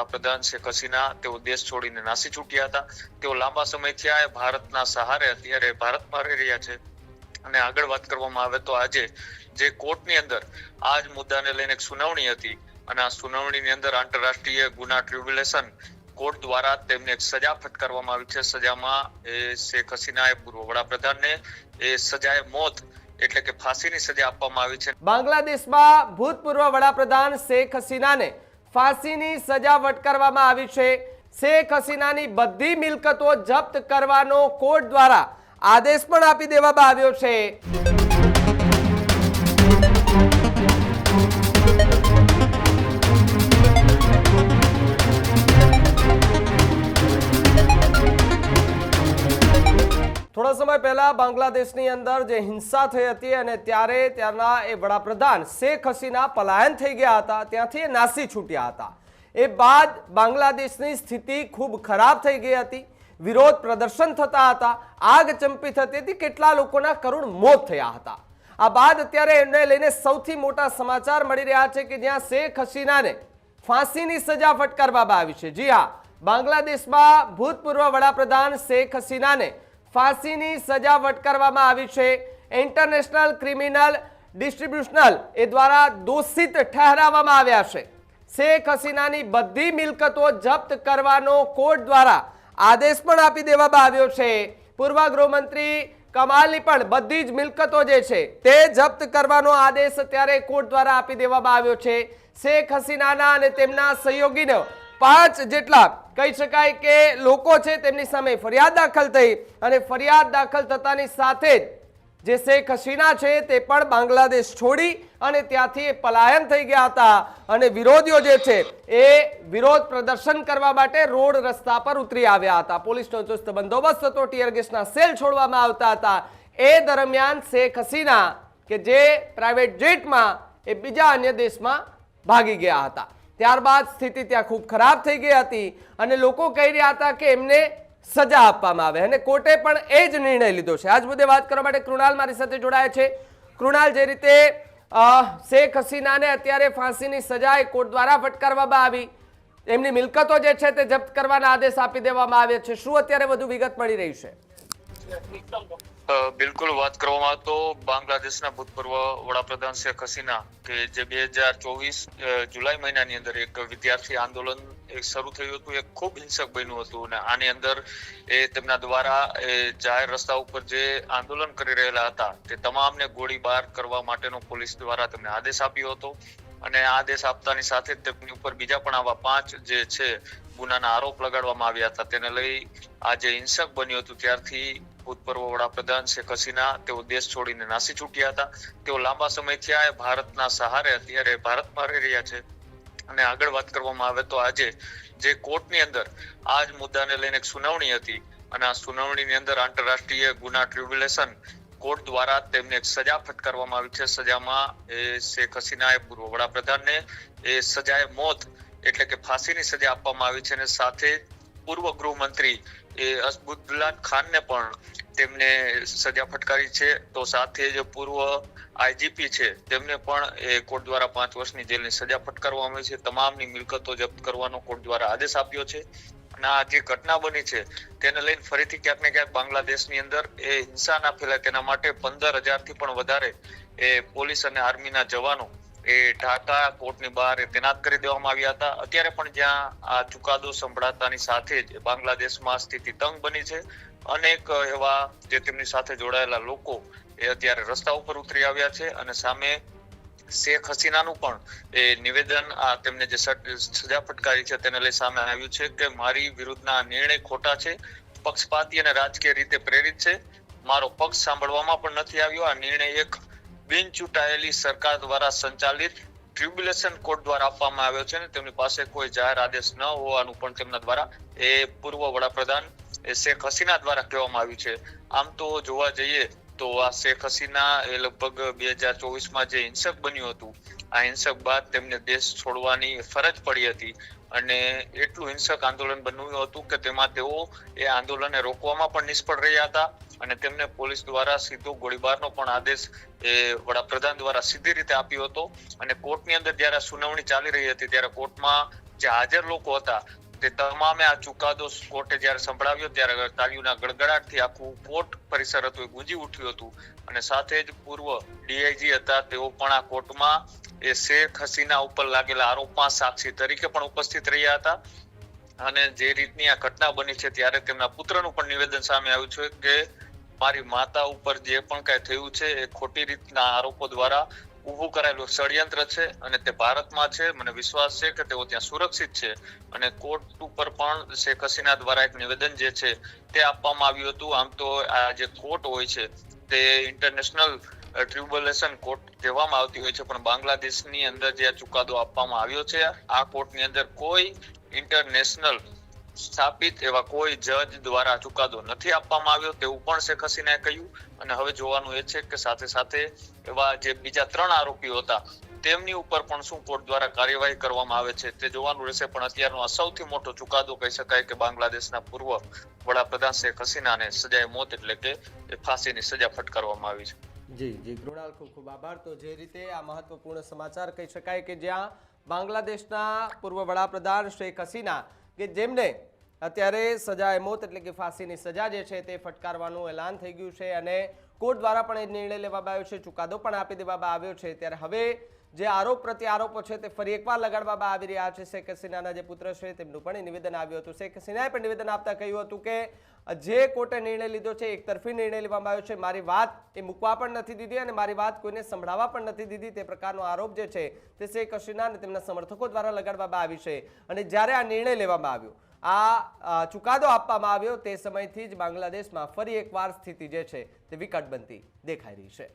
વડાપ્રધાન શેખ હસીના તેઓ દેશ છોડીને નાસી છૂટ્યા હતા. તેઓ લાંબા સમયથી આ ભારતના સહારે અત્યારે ભારતમાં રહી રહ્યા છે. અને આગળ વાત કરવામાં આવે તો આજે જે કોર્ટની અંદર આ જ મુદ્દાને લઈને એક સુનાવણી હતી અને આ સુનાવણીની અંદર આંતરરાષ્ટ્રીય ગુના ટ્રિબ્યુલેશન કોર્ટ દ્વારા તેમને એક સજા ફટકારવામાં આવી છે. સજામાં એ શેખ હસીનાએ પૂર્વ વડાપ્રધાનને એ સજાએ મોત એટલે કે ફાંસીની સજા આપવામાં આવી છે. બાંગ્લાદેશમાં ભૂતપૂર્વ વડાપ્રધાન શેખ હસીનાને ફાંસીની સજા વટકારવામાં આવી છે. શેખ હસીનાની બધી મિલકતો જપ્ત કરવાનો કોર્ટ દ્વારા આદેશ પણ આપી દેવામાં આવ્યો છે. પહેલા બાંગ્લાદેશની અંદર જે હિંસા થઈ હતી અને ત્યારે ત્યાંના એ વડાપ્રધાન શેખ હસીના પલાયન થઈ ગયા હતા. ત્યાંથી નાસી છૂટ્યા હતા. એ બાદ બાંગ્લાદેશની સ્થિતિ ખૂબ ખરાબ થઈ ગઈ હતી. વિરોધ પ્રદર્શન થતા હતા. આગ ચંપી થતી હતી. કેટલા લોકોના કરુણ મોત થયા હતા. આ બાદ અત્યારે એમને લઈને સૌથી મોટા સમાચાર મળી રહ્યા છે કે જ્યાં શેખ હસીનાને ફાંસીની સજા ફટકારવામાં આવી છે. જી હા, બાંગ્લાદેશમાં ભૂતપૂર્વ વડાપ્રધાન શેખ હસીનાને ફાંસીની સજા વટકારવામાં આવી છે. ઇન્ટરનેશનલ ક્રિમિનલ ડિસ્ટ્રીબ્યુશનલ એ દ્વારા દોષિત ઠહેરાવવામાં આવ્યા છે. શેખ હસીનાની બધી મિલકતો જપ્ત કરવાનો કોર્ટ દ્વારા આદેશ પણ આપી દેવામાં આવ્યો છે. પૂર્વ ગૃહમંત્રી કમાલની પણ બધી જ મિલકતો જે છે તે જપ્ત કરવાનો આદેશ અત્યારે કોર્ટ દ્વારા આપી દેવામાં આવ્યો છે. શેખ હસીનાના અને તેમના સહયોગીનો પાંચ જેટલા કહી શકાય કે લોકો છે તેમની સામે ફરિયાદ દાખલ થઈ અને ફરિયાદ દાખલ થતાની સાથે જ જે શેખ હસીના છે તે પણ બાંગ્લાદેશ છોડી અને ત્યાંથી પલાયન થઈ ગયા હતા. અને વિરોધીઓ જે છે એ વિરોધ પ્રદર્શન કરવા માટે રોડ રસ્તા પર ઉતરી આવ્યા હતા. પોલીસનો ચુસ્ત બંદોબસ્ત હતો. ટીયર ગેસના સેલ છોડવામાં આવતા હતા. એ દરમિયાન શેખ હસીના કે જે પ્રાઇવેટ જેટમાં એ બીજા અન્ય દેશમાં ભાગી ગયા હતા. ત્યારબાદ સ્થિતિ ત્યાં ખૂબ ખરાબ થઈ ગઈ હતી અને લોકો કહી રહ્યા હતા કે એમને સજા આપવામાં આવે અને કોર્ટે પણ એ જ નિર્ણય લીધો છે. આજ મુદ્દે વાત કરવા માટે કૃણાલ મારી સાથે જોડાયા છે. કૃણાલ, જે રીતે શેખ હસીનાને અત્યારે ફાંસીની સજા એ કોર્ટ દ્વારા ફટકારવામાં આવી, એમની મિલકતો જે છે તે જપ્ત કરવાના આદેશ આપી દેવામાં આવ્યા છે. શું અત્યારે વધુ વિગત મળી રહી છે? બિલકુલ વાત કરવામાં તો બાંગ્લાદેશના ભૂતપૂર્વ વડાપ્રધાન શેખ હસીના કે જે બે હજાર ચોવીસ જુલાઈ મહિનાની અંદર એક વિદ્યાર્થી આંદોલન શરૂ થયું હતું, એ ખૂબ હિંસક બન્યું હતું અને આની અંદર એ તેમના દ્વારા જાહેર રસ્તા ઉપર જે આંદોલન કરી રહેલા હતા, તે તમામને ગોળીબાર કરવા માટેનો પોલીસ દ્વારા તેમને આદેશ આપ્યો હતો અને આદેશ આપતાની સાથે તેમની ઉપર બીજા પણ આવા પાંચ જે છે ગુનાના આરોપ લગાડવામાં આવ્યા હતા, તેને લઈ આ જે હિંસક બન્યું હતું ત્યારથી ભૂતપૂર્વ વડાપ્રધાન શેખ હસીના તેઓ દેશ છોડીને નાસી છૂટ્યા હતા. તેઓ લાંબા સમયથી આ ભારતના સહારે અત્યારે ભારતમાં રહી રહ્યા છે. અને આગળ વાત કરવામાં આવે તો આજે જે કોર્ટની અંદર આ જ મુદ્દાને લઈને એક સુનાવણી હતી અને આ સુનાવણીની અંદર આંતરરાષ્ટ્રીય ગુના ટ્રિબ્યુલેશન કોર્ટ દ્વારા તેમને એક સજા ફટકારવામાં આવી છે. સજામાં એ શેખ હસીના એ પૂર્વ વડાપ્રધાનને એ સજાએ મોત એટલે કે ફાંસીની સજા આપવામાં આવી છે અને સાથે પૂર્વ ગૃહમંત્રી એ અસબુદ્દુલ્લા ખાનને પણ તેમને સજા ફટકારી છે. તો સાથે જ પૂર્વ આઈજીપી છે, તેમને પણ એ કોર્ટ દ્વારા પાંચ વર્ષની જેલની સજા ફટકારવામાં આવી છે. તમામની મિલકતો જપ્ત કરવાનો કોર્ટ દ્વારા આદેશ આપ્યો છે. અને આ જે ઘટના બની છે, તેને લઈને ફરીથી ક્યાંક ને ક્યાંક બાંગ્લાદેશની અંદર એ હિંસા ના ફેલાય તેના માટે પંદરથી પણ વધારે એ પોલીસ અને આર્મીના જવાનો એ ઢાકા કોર્ટની બહાર તૈનાત કરી દેવામાં આવ્યા હતા. અત્યારે પણ જ્યાં આ ચુકાદો સંભળાતાની સાથે જ બાંગ્લાદેશમાં સ્થિતિ તંગ બની છે. અનેક એવા જે તેમની સાથે જોડાયેલા લોકો એ અત્યારે રસ્તા ઉપર ઉતરી આવ્યા છે અને સામે શેખ હસીનાનું પણ એ નિવેદન આ તેમને જે સજા ફટકારી છે તેને લઈ સામે આવ્યું છે કે મારી વિરુદ્ધના નિર્ણય ખોટા છે, પક્ષપાતી અને રાજકીય રીતે પ્રેરિત છે. મારો પક્ષ સાંભળવામાં પણ નથી આવ્યો. આ નિર્ણય એક બિન ચૂંટાયેલી સરકાર દ્વારા સંચાલિત ટ્રિબ્યુલેશન કોર્ટ દ્વારા આપવામાં આવ્યો છે ને તેમની પાસે કોઈ જાહેર આદેશ ન હોવાનું પણ તેમના દ્વારા એ પૂર્વ વડાપ્રધાન શેખ હસીના દ્વારા કહેવામાં આવ્યું છે. આમ તો જોવા જઈએ તો આ શેખ હસીના એ લગભગ બે હજાર ચોવીસમાં જે હિંસક બન્યું હતું, આ હિંસક બાદ તેમને દેશ છોડવાની ફરજ પડી હતી અને એટલું હિંસક આંદોલન બન્યું હતું કે તેમાં તેઓ એ આંદોલનને રોકવામાં પણ નિષ્ફળ રહ્યા હતા. અને તેમને પોલીસ દ્વારા સીધો ગોળીબારનો પણ આદેશ એ વડાપ્રધાન દ્વારા સીધી રીતે આપ્યો હતો. અને કોર્ટની અંદર જ્યારે સુનાવણી ચાલી રહી હતી, ત્યારે કોર્ટમાં જે હાજર લોકો હતા, તે તમામે આ ચુકાદો કોર્ટે જ્યારે સંભળાવ્યો, ત્યારે તાલીઓના ગડગડાટથી આખું કોર્ટ પરિસર હતું, એ ગુંજી ઉઠ્યું હતું. અને સાથે જ પૂર્વ ડીઆઈજી હતા, તેઓ પણ આ કોર્ટમાં એ શેખ હસીના ઉપર લાગેલા આરોપમાં સાક્ષી તરીકે પણ ઉપસ્થિત રહ્યા હતા. અને જે રીતની આ ઘટના બની છે, ત્યારે તેમના પુત્રનું પણ નિવેદન સામે આવ્યું છે કે મારી માતા ઉપર જે પણ કઈ થયું છે એ ખોટી રીતના આરોપો દ્વારા ઊભું કરાયેલું ષડયંત્ર છે અને તે ભારતમાં છે. મને વિશ્વાસ છે કે તેઓ ત્યાં સુરક્ષિત છે. અને કોર્ટ ઉપર પણ શેખ હસીના દ્વારા એક નિવેદન જે છે તે આપવામાં આવ્યું હતું. આમ તો આ જે કોર્ટ હોય છે તે ઇન્ટરનેશનલ ટ્રિબ્યુલેશન કોર્ટ કહેવામાં આવતી હોય છે, પણ બાંગ્લાદેશની અંદર જે ચુકાદો આપવામાં આવ્યો છે, આ કોર્ટની અંદર કોઈ ઇન્ટરનેશનલ સ્થાપિત એવા કોઈ જજ દ્વારા ચુકાદો નથી આપવામાં આવ્યો તેવું પણ શેખ હસીનાએ કહ્યું. અને હવે જોવાનું એ છે કે સાથે સાથે એવા જે બીજા ત્રણ આરોપીઓ હતા, તેમની ઉપર પણ શું કોર્ટ દ્વારા કાર્યવાહી કરવામાં આવે છે તે જોવાનું રહેશે. પણ અત્યારનો આ સૌથી મોટો ચુકાદો કહી શકાય કે બાંગ્લાદેશના પૂર્વ વડાપ્રધાન શેખ હસીનાને સજાએ મોત એટલે કે ફાંસીની સજા ફટકારવામાં આવી છે. જી જી કૃણાલ ખૂબ ખૂબ આભાર. તો જે રીતે આ મહત્વપૂર્ણ સમાચાર કહી શકાય કે જ્યાં બાંગ્લાદેશના પૂર્વ વડાપ્રધાન શેખ હસીના કે જેમને અત્યારે સજાએ મોત એટલે કે ફાંસીની સજા જે છે તે ફટકારવાનું એલાન થઈ ગયું છે અને કોર્ટ દ્વારા પણ એ નિર્ણય લેવામાં આવ્યો છે, ચુકાદો પણ આપી દેવામાં આવ્યો છે. ત્યારે હવે જે આરોપ પ્રત્યારોપો છે તે ફરી એકવાર લગાડવામાં આવી રહ્યા છે. શેખ હસીનાના જે પુત્ર છે તેમનું પણ નિવેદન આવ્યું હતું. શેખ હસીનાએ પણ નિવેદન આપતા કહ્યું હતું કે, જે કોર્ટે નિર્ણય લીધો છે એક તરફી નિર્ણય લેવામાં આવ્યો છે. મારી વાત એ મૂકવા પણ નથી દીધી અને મારી વાત કોઈને સંભળાવવા પણ નથી દીધી. તે પ્રકારનો આરોપ જે છે તે શેખ હસીના અને તેમના સમર્થકો દ્વારા લગાડવામાં આવી છે અને જ્યારે આ નિર્ણય લેવામાં આવ્યો આ ચુકાદો આપવામાં આવ્યો તે સમયથી જ બાંગ્લાદેશમાં ફરી એકવાર સ્થિતિ જે છે તે વિકટ બનતી દેખાઈ રહી છે.